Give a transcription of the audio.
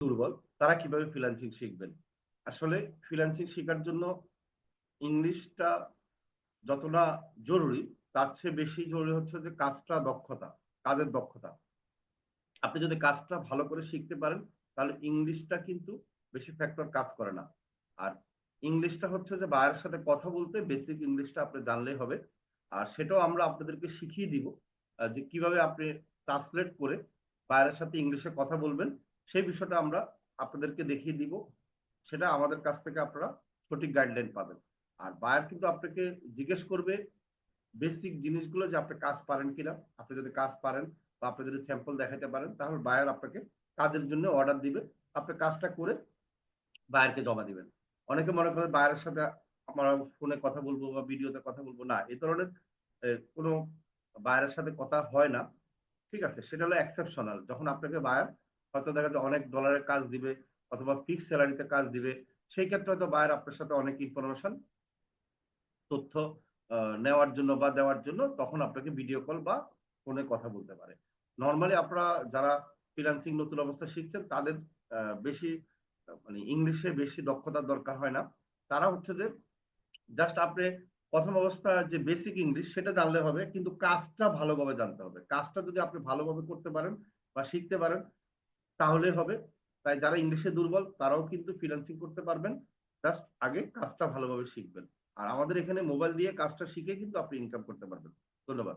দুর্বল, তারা কীভাবে ফ্রিল্যান্সিং শিখবেন? আসলে ফ্রিল্যান্সিং শেখার জন্য ইংলিশটা যতটা জরুরি, তার চেয়ে বেশি জরুরি হচ্ছে যে কাজটা দক্ষতা, কাজের দক্ষতা। আপনি যদি কাজটা ভালো করে শিখতে পারেন, তাহলে ইংলিশটা কিন্তু বেশি ফ্যাক্টর কাজ করে না। আর ইংলিশটা হচ্ছে যে বায়ের সাথে কথা বলতে বেসিক ইংলিশটা আপনি জানলেই হবে। আর সেটাও আমরা আপনাদেরকে শিখিয়ে দিব যে কীভাবে আপনি ট্রান্সলেট করে বায়ের সাথে ইংলিশে কথা বলবেন। সেই বিষয়টা আমরা আপনাদেরকে দেখিয়ে দিব। সেটা আমাদের কাছ থেকে আপনারা সঠিক গাইডলাইন পাবেন। আর বায়ার কিন্তু আপনাকে জিজ্ঞেস করবে বেসিক জিনিসগুলো যে আপনি কাজ পারেন কিনা। আপনি যদি কাজ পারেন বা আপনি যদি স্যাম্পল দেখাতে পারেন, তাহলে বায়ার আপনাকে কাজের জন্য অর্ডার দিবে। আপনি কাজটা করে বায়ারকে জমা দিবেন। অনেকে মনে করেন বায়ারের সাথে আমরা ফোনে কথা বলব বা ভিডিওতে কথা বলব। না এই ধরনের কোনো বায়ারের সাথে কথা হয় না। ঠিক আছে, সেটা হলো এক্সেপশনাল যখন আপনাকে বায়ার হয়তো দেখা যায় অনেক ডলারের কাজ দিবে অথবা ফিক্স স্যালারিতে কাজ দিবে। সেই ক্ষেত্রে হয়তো বায়ার আপনার সাথে অনেক ইনফরমেশন তথ্য নেওয়ার জন্য বা দেওয়ার জন্য তখন আপনাকে ভিডিও কল বা ফোনে কথা বলতে পারে। নর্মালি আপনারা যারা ফ্রিল্যান্সিং নতুন অবস্থা শিখছেন, তাদের বেশি মানে ইংলিশে বেশি দক্ষতার দরকার হয় না। তারা হচ্ছে যে জাস্ট আপনি প্রথম অবস্থা যে বেসিক ইংলিশ সেটা জানলে হবে, কিন্তু কাজটা ভালোভাবে জানতে হবে। কাজটা যদি আপনি ভালোভাবে করতে পারেন বা শিখতে পারেন তাহলে হবে। তাই যারা ইংলিশে দুর্বল, তারাও কিন্তু ফ্রিল্যান্সিং করতে পারবেন। জাস্ট আগে কাজটা ভালোভাবে শিখবেন। আর আমাদের এখানে মোবাইল দিয়ে কাজটা শিখে কিন্তু আপনি ইনকাম করতে পারবেন। ধন্যবাদ।